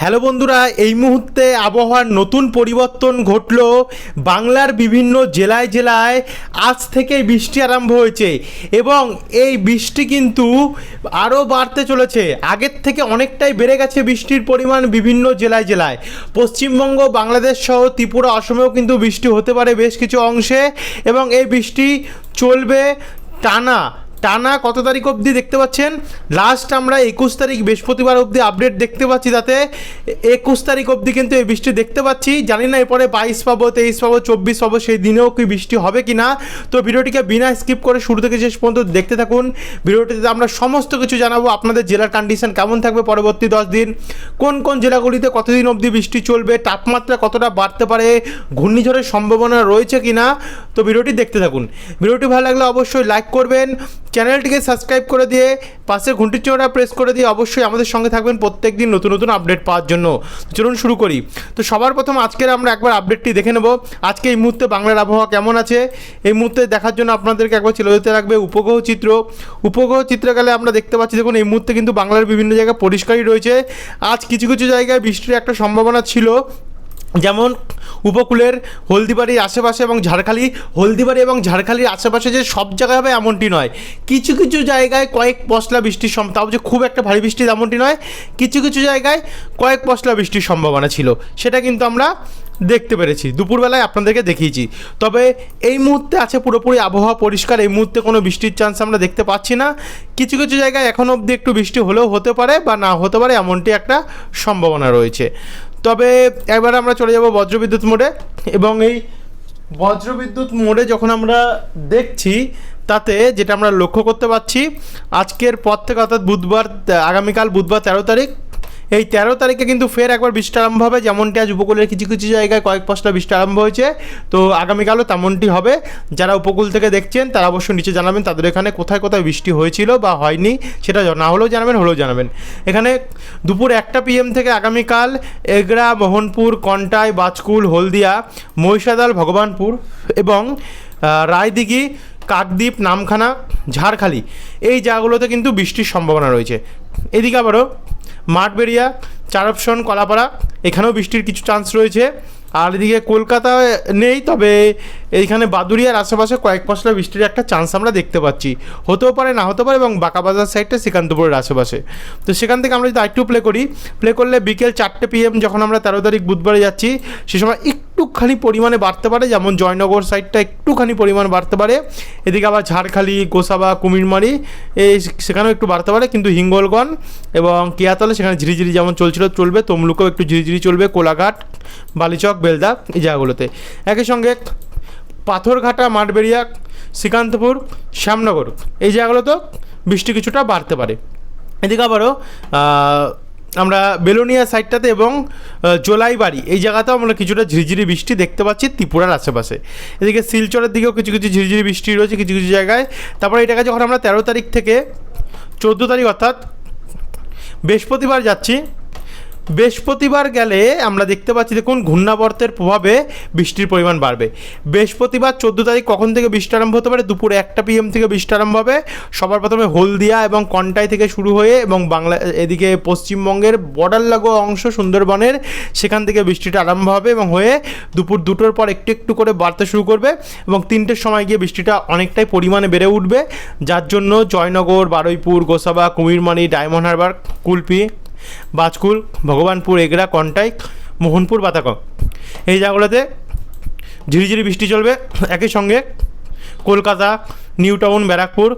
Hello বন্ধুরা, এই মুহূর্তে আবহাওয়ার নতুন পরিবর্তন ঘটলো বাংলার বিভিন্ন জেলায় জেলায়। আজ থেকে বৃষ্টি আরম্ভ হয়েছে এবং এই বৃষ্টি কিন্তু আরও বাড়তে চলেছে। আগের থেকে অনেকটাই বেড়ে গেছে বৃষ্টির পরিমাণ বিভিন্ন জেলায় জেলায়। পশ্চিমবঙ্গ, বাংলাদেশ সহ ত্রিপুরা, অসমেও কিন্তু বৃষ্টি হতে পারে বেশ কিছু অংশে এবং এই বৃষ্টি চলবে টানা টানা কত তারিখ অবধি দেখতে পাচ্ছেন? লাস্ট আমরা একুশ তারিখ বৃহস্পতিবার অবধি আপডেট দেখতে পাচ্ছি তাতে। একুশ তারিখ অবধি কিন্তু এই বৃষ্টি দেখতে পাচ্ছি। জানি না এরপরে বাইশ পাবো, তেইশ পাবো, চব্বিশ পাবো, সেই দিনেও কি বৃষ্টি হবে কি না তো ভিডিওটিকে বিনা স্কিপ করে শুরু থেকে শেষ পর্যন্ত দেখতে থাকুন। ভিডিওটিতে আমরা সমস্ত কিছু জানাব, আপনাদের জেলার কন্ডিশন কেমন থাকবে পরবর্তী দশ দিন, কোন কোন জেলাগুলিতে কতদিন অবধি বৃষ্টি চলবে, তাপমাত্রা কতটা বাড়তে পারে, ঘূর্ণিঝড়ের সম্ভাবনা রয়েছে কি না তো ভিডিওটি দেখতে থাকুন। ভিডিওটি ভালো লাগলে অবশ্যই লাইক করবেন। চ্যানেলটিকে সাবস্ক্রাইব করে দিয়ে পাশে ঘন্টির চিহ্নটা প্রেস করে দিয়ে অবশ্যই আমাদের সঙ্গে থাকবেন প্রত্যেক দিন নতুন নতুন আপডেট পাওয়ার জন্য। চলুন শুরু করি। তো সবার প্রথম আজকের আমরা একবার আপডেটটি দেখে নেব। আজকে এই মুহূর্তে বাংলার আবহাওয়া কেমন আছে? এই মুহূর্তে দেখার জন্য আপনাদেরকে একবার চলে যেতে রাখবে উপগ্রহ চিত্র। উপগ্রহ চিত্রকালে আমরা দেখতে পাচ্ছি, দেখুন, এই মুহূর্তে কিন্তু বাংলার বিভিন্ন জায়গায় পরিষ্কারই রয়েছে। আজ কিছু কিছু জায়গায় বৃষ্টির একটা সম্ভাবনা ছিল। যেমন উপকূলের হলদিবাড়ির আশেপাশে এবং ঝাড়খালি, হলদিবাড়ি এবং ঝাড়খালির আশেপাশে যে সব জায়গায় হবে এমনটি নয়। কিছু কিছু জায়গায় কয়েক পশলা বৃষ্টির সম তাও যে খুব একটা ভারী বৃষ্টি এমনটি নয়, কিছু কিছু জায়গায় কয়েক পশলা বৃষ্টির সম্ভাবনা ছিল। সেটা কিন্তু আমরা দেখতে পেরেছি। দুপুরবেলায় আপনাদেরকে দেখিয়েছি। তবে এই মুহূর্তে আছে পুরোপুরি আবহাওয়া পরিষ্কার। এই মুহূর্তে কোনো বৃষ্টির চান্স আমরা দেখতে পাচ্ছি না। কিছু কিছু জায়গায় এখনও অবধি একটু বৃষ্টি হলেও হতে পারে বা না হতে পারে এমনটি একটা সম্ভাবনা রয়েছে। তবে এবার আমরা চলে যাব বজ্রবিদ্যুৎ মোড়ে এবং এই বজ্রবিদ্যুৎ মোড়ে যখন আমরা দেখছি, তাতে যেটা আমরা লক্ষ্য করতে পারছি, আজকের পর থেকে অর্থাৎ বুধবার, আগামীকাল বুধবার তেরো তারিখ এই তেরো তারিখে কিন্তু ফের একবার বৃষ্টি আরম্ভ হবে, যেমনটি আজ উপকূলের কিছু কিছু জায়গায় কয়েক পাঁচটা বৃষ্টি আরম্ভ হয়েছে। তো আগামীকালও তেমনটি হবে। যারা উপকূল থেকে দেখছেন, তারা অবশ্যই নিচে জানাবেন তাদের এখানে কোথায় কোথায় বৃষ্টি হয়েছিল বা হয়নি, সেটা না হলেও জানাবেন হলেও জানাবেন। এখানে দুপুর একটা পিএম থেকে আগামীকাল এগরা, মোহনপুর, কন্টাই, বাজকুল, হলদিয়া, মহিষাদাল, ভগবানপুর এবং রায়দিঘি, কাকদ্বীপ, নামখানা, ঝাড়খালি এই জায়গাগুলোতে কিন্তু বৃষ্টির সম্ভাবনা রয়েছে। এদিকে আবারও মাঠবেড়িয়া চারপশন কলাপাড়া এখানেও বৃষ্টির কিছু চান্স রয়েছে। আর এদিকে কলকাতা নেই তবে এইখানে বাদুরিয়ার আশেপাশে কয়েক পশলা বৃষ্টির একটা চান্স আমরা দেখতে পাচ্ছি। হতেও পারে, না হতে পারে এবং বাঁকাবাজার সাইডটা শ্রীকান্তপুরের আশেপাশে। তো সেখান থেকে আমরা যদি আরেকটু প্লে করি প্লে করলে বিকেল চারটে পিএম যখন আমরা তেরো তারিখ বুধবারে যাচ্ছি, সে সময় একটুখানি পরিমাণে বাড়তে পারে, যেমন জয়নগর সাইডটা একটুখানি পরিমাণ বাড়তে পারে। এদিকে আবার ঝাড়খালি, গোসাবা, কুমিরমারি, এই সেখানেও একটু বাড়তে পারে, কিন্তু হিঙ্গলগঞ্জ এবং কেয়াতলে সেখানে ঝিরিঝিরি যেমন চলছিল, চলবে, তমলুকেও একটু ঝিরিঝিরি চলবে, কোলাঘাট, বালিচক, বেলদা, এই জায়গাগুলোতে। একই সঙ্গে পাথরঘাটা, মাঠবেড়িয়া, শ্রীকান্তপুর, শ্যামনগর। এই জায়গাগুলোতেও বৃষ্টি কিছুটা বাড়তে পারে। এদিকে আবারও আমরা বেলোনিয়া সাইডটাতে এবং জোলাইবাড়ি, এই জায়গাতেও আমরা কিছুটা ঝিরিঝিরি বৃষ্টি দেখতে পাচ্ছি ত্রিপুরার আশেপাশে। এদিকে শিলচরের দিকেও কিছু কিছু ঝিরিঝিরি বৃষ্টি রয়েছে কিছু কিছু জায়গায়। তারপরে এটাকে যখন আমরা তেরো তারিখ থেকে চোদ্দ তারিখ অর্থাৎ বৃহস্পতিবার যাচ্ছি বৃহস্পতিবার গেলে আমরা দেখতে পাচ্ছি, দেখুন, ঘূর্ণাবর্তের প্রভাবে বৃষ্টির পরিমাণ বাড়বে। বৃহস্পতিবার চোদ্দ তারিখ কখন থেকে বৃষ্টি আরম্ভ হতে পারে? দুপুরে একটা পিএম থেকে বৃষ্টি আরম্ভ হবে। সবার প্রথমে হলদিয়া এবং কন্টাই থেকে শুরু হয়ে এবং বাংলা, এদিকে পশ্চিমবঙ্গের বর্ডার লাগোয়া অংশ সুন্দরবনের, সেখান থেকে বৃষ্টিটা আরম্ভ হবে এবং হয়ে দুপুর দুটোর পর একটু একটু করে বাড়তে শুরু করবে এবং তিনটের সময় গিয়ে বৃষ্টিটা অনেকটাই পরিমাণে বেড়ে উঠবে। যার জন্য জয়নগর, বারুইপুর, গোসাবা কুমিরমারি ডায়মন্ড হারবার, কুলপি বাজকুল, ভগবানপুর এগরা কন্টাই, মোহনপুর বাতাকক এই জায়গাগুলোতে ঝিরিঝিরি বৃষ্টি চলবে। একই সঙ্গে কলকাতা নিউ টাউন ব্যারাকপুর,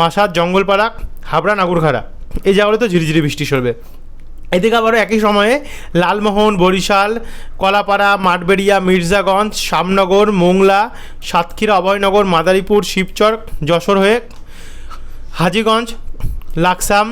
মাসাদ, জঙ্গলপাড়া, হাবড়া, নাগুরখাড়া, এই জায়গাগুলোতে ঝিরিঝিরি বৃষ্টি চলবে। এদিকে আবারও একই সময়ে লালমোহন, বরিশাল, কলাপাড়া, মাঠবেড়িয়া, মির্জাগঞ্জ, শামনগর, মোংলা, সাতক্ষীরা, অভয়নগর, মাদারীপুর, শিবচর, যশোর হয়ে হাজিগঞ্জ, লাকসাম,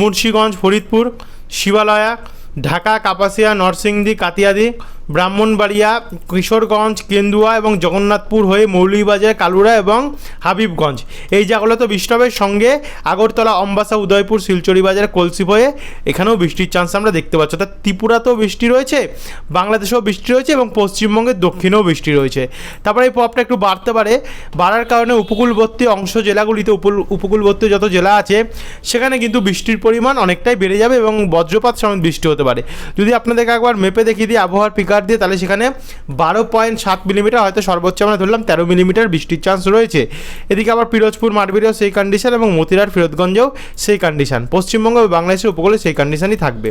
মুন্সীগঞ্জ, ফরিদপুর শিবালয়া ঢাকা কাপাসিয়া নরসিংদী কাতিয়াদি ব্রাহ্মণবাড়িয়া, কিশোরগঞ্জ, কেন্দুয়া এবং জগন্নাথপুর হয়ে মৌলভীবাজার, কালুরা এবং হাবিবগঞ্জ। এই জায়গাগুলোতে বৃষ্টি হবে সঙ্গে আগরতলা, অম্বাসা, উদয়পুর শিলচরি বাজার কলসি হয়ে এখানেও বৃষ্টির চান্স আমরা দেখতে পাচ্ছি। অর্থাৎ ত্রিপুরাতেও বৃষ্টি রয়েছে, বাংলাদেশেও বৃষ্টি রয়েছে এবং পশ্চিমবঙ্গের দক্ষিণেও বৃষ্টি রয়েছে। তারপরে এই প্রভাবটা একটু বাড়তে পারে। বাড়ার কারণে উপকূলবর্তী অংশ জেলাগুলিতে উপকূল উপকূলবর্তী যত জেলা আছে, সেখানে কিন্তু বৃষ্টির পরিমাণ অনেকটাই বেড়ে যাবে এবং বজ্রপাত সমেত বৃষ্টি হতে হতে পারে। যদি আপনাদেরকে একবার মেপে দেখিয়ে দিই, আবহাওয়ার পিকার দিয়ে তাহলে সেখানে বারো পয়েন্ট সাত মিলিমিটার হয়তো সর্বোচ্চ আমরা ধরলাম, তেরো মিলিমিটার বৃষ্টির চান্স রয়েছে। এদিকে আবার পিরোজপুর মারবিরেও সেই কন্ডিশন এবং মতিরার, ফিরোজগঞ্জেও সেই কন্ডিশন পশ্চিমবঙ্গ এবং বাংলাদেশের উপকূলে সেই কন্ডিশনই থাকবে।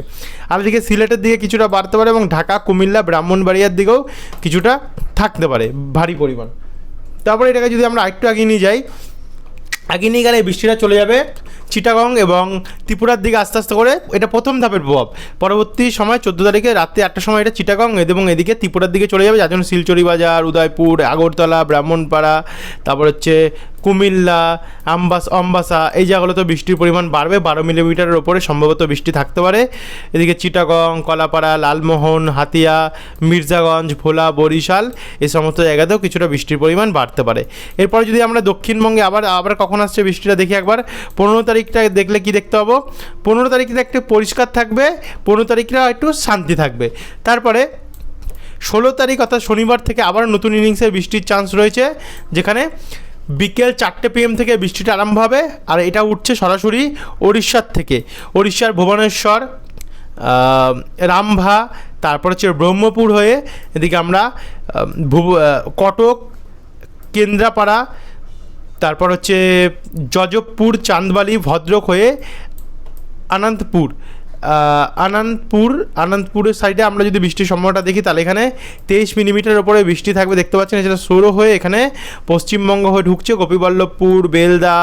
আর এদিকে সিলেটের দিকে কিছুটা বাড়তে পারে এবং ঢাকা, কুমিল্লা, ব্রাহ্মণবাড়িয়ার দিকেও কিছুটা থাকতে পারে, ভারী পরিমাণ। তারপরে এটাকে যদি আমরা আরেকটু এগিয়ে নিয়ে যাই এগিয়ে নিয়ে গেলে এই বৃষ্টিটা চলে যাবে চিটাগং এবং ত্রিপুরার দিকে আস্তে আস্তে করে। এটা প্রথম ধাপের প্রভাব। পরবর্তী সময় চোদ্দ তারিখে রাত্রি আটটার সময় এটা চিটাগং এবং এদিকে ত্রিপুরার দিকে চলে যাবে। যার জন্য শিলচরি বাজার, উদয়পুর, আগরতলা, ব্রাহ্মণপাড়া, তারপর হচ্ছে কুমিল্লা, আম্বাস, অম্বাসা, এই জায়গাগুলোতে বৃষ্টির পরিমাণ বাড়বে। বারো মিলিমিটারের ওপরে সম্ভবত বৃষ্টি থাকতে পারে। এদিকে চিটাগং, কলাপাড়া, লালমোহন, হাতিয়া, মির্জাগঞ্জ, ভোলা, বরিশাল এই সমস্ত জায়গাতেও কিছুটা বৃষ্টির পরিমাণ বাড়তে পারে। এরপরে যদি আমরা দক্ষিণবঙ্গে আবার আবার কখন আসছে বৃষ্টিটা দেখি একবার। পনেরো তারিখটা দেখলে কি দেখতে পাবো? পনেরো তারিখটা একটু পরিষ্কার থাকবে, পনেরো তারিখটা একটু শান্তি থাকবে। তারপরে ষোলো তারিখ অর্থাৎ শনিবার থেকে আবার নতুন ইনিংসের বৃষ্টির চান্স রয়েছে, যেখানে বিকেল চারটে পিএম থেকে বৃষ্টিটা আরম্ভ হবে, আর এটা উঠছে সরাসরি ওড়িশার থেকে। ওড়িশার ভুবনেশ্বর রামভা, তারপর হচ্ছে ব্রহ্মপুর হয়ে এদিকে আমরা ভুব- কটক, কেন্দ্রাপাড়া, তারপর হচ্ছে যজবপুর, চাঁদবালি, ভদ্রক হয়ে আনন্দপুর। আনন্দপুর, আনন্দপুরের সাইডে আমরা যদি বৃষ্টির সম্ভাবনাটা দেখি, তাহলে এখানে তেইশ মিলিমিটারের ওপরে বৃষ্টি থাকবে। দেখতে পাচ্ছেন এছাড়া সৌর হয়ে এখানে পশ্চিমবঙ্গ হয়ে ঢুকছে। গোপীবল্লভপুর, বেলদা,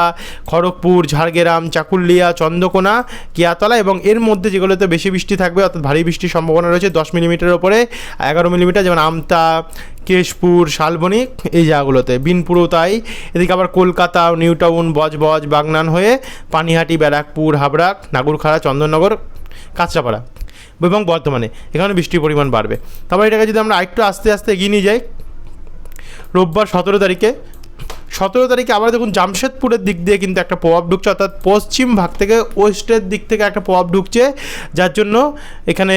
খড়গপুর, ঝাড়গ্রাম, চাকুলিয়া, চন্দ্রকোনা, কিয়াতলা এবং এর মধ্যে যেগুলোতে বেশি বৃষ্টি থাকবে, অর্থাৎ ভারী বৃষ্টির সম্ভাবনা রয়েছে, দশ মিলিমিটারের ওপরে, এগারো মিলিমিটার, যেমন আমতা কেশপুর শালবনি এই জায়গাগুলোতে। বিনপুরও তাই। এদিকে আবার কলকাতা নিউ টাউন বজবজ, বাগনান হয়ে পানিহাটি, ব্যারাকপুর, হাবড়া, নাগুরখাড়া, চন্দননগর, কাঁচরাপাড়া এবং বর্ধমানে। এখানে বৃষ্টির পরিমাণ বাড়বে। তারপর এটাকে যদি আমরা আরেকটু আস্তে আস্তে এগিয়ে নিয়ে যাই, রোববার সতেরো তারিখে। সতেরো তারিখে আবার দেখুন জামশেদপুরের দিক দিয়ে কিন্তু একটা প্রভাব ঢুকছে, অর্থাৎ পশ্চিম ভাগ থেকে ওয়েস্টের দিক থেকে একটা প্রভাব ঢুকছে, যার জন্য এখানে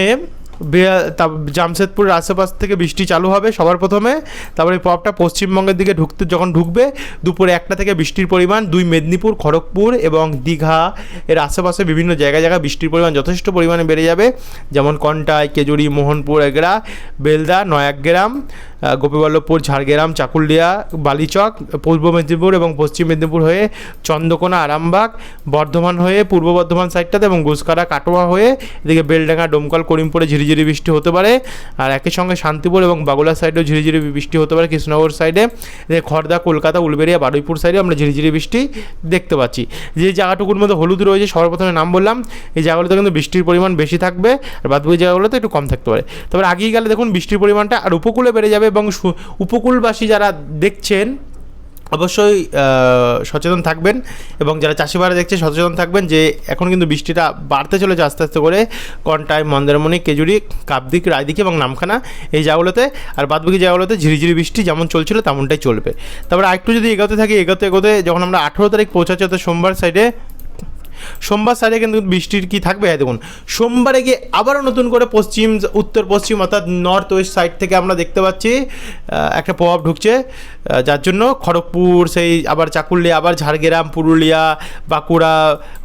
জামশেদপুরের আশেপাশ থেকে বৃষ্টি চালু হবে সবার প্রথমে, তারপরে প্রভাবটা পশ্চিমবঙ্গের দিকে ঢুকতে, যখন ঢুকবে, দুপুরে একটা থেকে বৃষ্টির পরিমাণ, দুই মেদিনীপুর, খড়গপুর এবং দীঘা এর আশেপাশে বিভিন্ন জায়গায় জায়গায় বৃষ্টির পরিমাণ যথেষ্ট পরিমাণে বেড়ে যাবে, যেমন কন্টাই, কেজুরি, মোহনপুর, এগড়া, বেলদা, নয়াগ্রাম গোপীবল্লভপুর, ঝাড়গ্রাম, চাকুলিয়া, বালিচক, পূর্ব মেদিনীপুর এবং পশ্চিম মেদিনীপুর হয়ে চন্দ্রকোনা, আরামবাগ, বর্ধমান হয়ে পূর্ব বর্ধমান সাইডটাতে এবং গুসকারা কাটোয়া হয়ে এদিকে বেলডাঙ্গা, ডোমকল, করিমপুরে ঝিরিঝিরি বৃষ্টি হতে পারে। আর একই সঙ্গে শান্তিপুর এবং বাগুলা সাইডেও ঝিরিঝিরি বৃষ্টি হতে পারে কৃষ্ণনগর সাইডে। খড়দা কলকাতা, উলবেড়িয়া, বারুইপুর সাইডে আমরা ঝিরিঝিরি বৃষ্টি দেখতে পাচ্ছি। যে জায়গাটুকুর মধ্যে হলুদ রয়েছে সর্বপ্রথমে নাম বললাম। এই জায়গাগুলোতে কিন্তু বৃষ্টির পরিমাণ বেশি থাকবে। আর বাদবাকি জায়গাগুলোতে একটু কম থাকতে পারে। তবে আগেই গেলে দেখুন বৃষ্টির পরিমাণটা আর উপকূলে বেড়ে যাবে এবং উপকূলবাসী যারা দেখছেন, অবশ্যই সচেতন থাকবেন এবং যারা চাষিবারা দেখছে, সচেতন থাকবেন যে এখন কিন্তু বৃষ্টিটা বাড়তে চলেছে আস্তে আস্তে করে। কন্টাই, মন্দারমণি, কেজুরি, কাপদিক রায়দিকে এবং নামখানা এই জায়গাগুলোতে আর বাদবাকি জায়গাগুলোতে ঝিরিঝিরি বৃষ্টি যেমন চলছিল তেমনটাই চলবে। তারপরে আরেকটু যদি এগোতে থাকি, এগোতে এগোতে যখন আমরা আঠেরো তারিখ পৌঁছাচ্ছি অর্থাৎ সোমবার সাইডে সোমবার সাইডে কিন্তু বৃষ্টির কি থাকবে? হ্যাঁ দেখুন, সোমবারে গিয়ে আবারও নতুন করে পশ্চিম, উত্তর, পশ্চিম, অর্থাৎ নর্থ ওয়েস্ট সাইড থেকে আমরা দেখতে পাচ্ছি একটা প্রভাব ঢুকছে যার জন্য খড়গপুর, সেই আবার চাকুলিয়া, আবার ঝাড়গ্রাম, পুরুলিয়া, বাঁকুড়া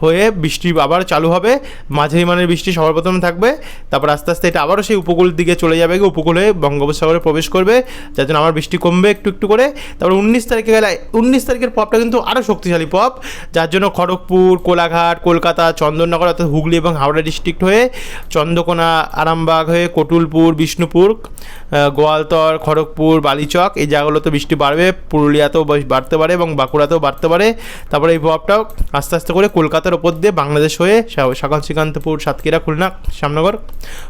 হয়ে বৃষ্টি আবার চালু হবে। মাঝারি মানের বৃষ্টি সবার প্রথমে থাকবে, তারপর আস্তে আস্তে এটা আবারও সেই উপকূল দিকে চলে যাবে উপকূল হয়ে বঙ্গোপসাগরে প্রবেশ করবে, যার জন্য আমার বৃষ্টি কমবে একটু একটু করে। তারপর উনিশ তারিখে গেলে, উনিশ তারিখের পপটা কিন্তু আরও শক্তিশালী পপ যার জন্য খড়গপুর, কোলাঘাট কলকাতা, চন্দননগর অর্থাৎ হুগলি এবং হাওড়া ডিস্ট্রিক্ট হয়ে চন্দ্রকোনা, আরামবাগ হয়ে কটুলপুর, বিষ্ণুপুর গোয়ালতর, খড়গপুর, বালিচক এই জায়গাগুলোতে বৃষ্টি বাড়বে, পুরুলিয়াতেও বাড়তে পারে এবং বাঁকুড়াতেও বাড়তে পারে। তারপরে এই প্রভাবটাও আস্তে আস্তে করে কলকাতার ওপর দিয়ে বাংলাদেশ হয়ে সকাল শ্রীকান্তপুর সাতক্ষীরা, খুলনা, শ্যামনগর,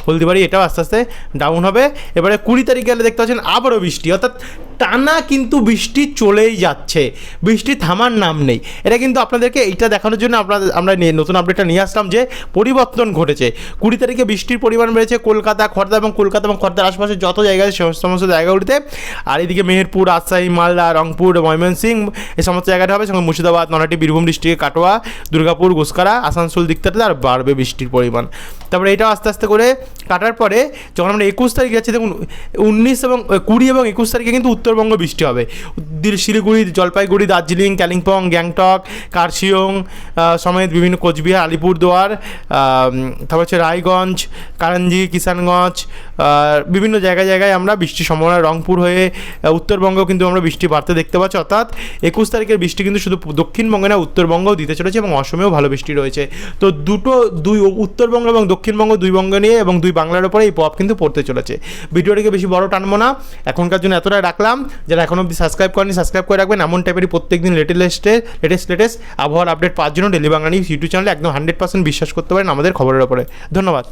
হলদিবাড়ি এটাও আস্তে আস্তে ডাউন হবে। এবারে কুড়ি তারিখ গেলে দেখতে পাচ্ছেন আবারও বৃষ্টি অর্থাৎ টানা কিন্তু বৃষ্টি চলেই যাচ্ছে। বৃষ্টি থামার নাম নেই। এটা কিন্তু আপনাদেরকে এইটা দেখানোর জন্য আপনাদের আমরা নতুন আপডেটটা নিয়ে আসলাম যে পরিবর্তন ঘটেছে। কুড়ি তারিখে বৃষ্টির পরিমাণ বেড়েছে কলকাতা, খর্দা এবং কলকাতা এবং খর্দার আশপাশে যত জায়গায় সমস্ত জায়গাগুলিতে। আর এদিকে মেহেরপুর, রাজশাহী, মালদা, রংপুর, ময়মনসিংহ এই সমস্ত জায়গাটা হবে। সঙ্গে মুর্শিদাবাদ ননাটি বীরভূম, ডিস্ট্রিক্টে কাটোয়া, দুর্গাপুর গুসকারা আসানসোল দিকটাতে আর বাড়বে বৃষ্টির পরিমাণ। তারপরে এটাও আস্তে আস্তে করে কাটার পরে যখন আমরা একুশ তারিখ যাচ্ছি, দেখুন, উনিশ এবং, কুড়ি এবং একুশ তারিখে কিন্তু উত্তরবঙ্গ বৃষ্টি হবে। শিলিগুড়ি, জলপাইগুড়ি, দার্জিলিং, কালিম্পং, গ্যাংটক কার্শিয়ং সমেত বিভিন্ন কোচবিহার, আলিপুরদুয়ার তারপর হচ্ছে রায়গঞ্জ, কারঞ্জি, কিষানগঞ্জ বিভিন্ন জায়গায় জায়গায় আমরা বৃষ্টির সম্ভাবনা রংপুর হয়ে উত্তরবঙ্গেও কিন্তু আমরা বৃষ্টি বাড়তে দেখতে পাচ্ছি। অর্থাৎ একুশ তারিখের বৃষ্টি কিন্তু শুধু দক্ষিণবঙ্গে না, উত্তরবঙ্গও দিতে চলেছে এবং অসমেও ভালো বৃষ্টি রয়েছে। তো দুটো, দুই উত্তরবঙ্গ এবং দক্ষিণবঙ্গ দুই বঙ্গ নিয়ে এবং দুই বাংলার ওপরে এই প্রভাব কিন্তু পড়তে চলেছে। ভিডিওটিকে বেশি বড় টানবো না। এখনকার জন্য এতটাই রাখলাম। যারা এখন অবধি সাবস্ক্রাইব করেনি, সাবস্ক্রাইব করে রাখবেন। এমন টাইপেরই প্রত্যেক দিন লেটেস্টে লেটেস্ট লেটেস্ট আবহাওয়ার আপডেট পাওয়ার জন্য ডেলি বাংলা নিউজ ইউটিউব চ্যানেলে একদম হান্ড্রেড পার্সেন্ট বিশ্বাস করতে পারেন আমাদের খবরের ওপরে। ধন্যবাদ।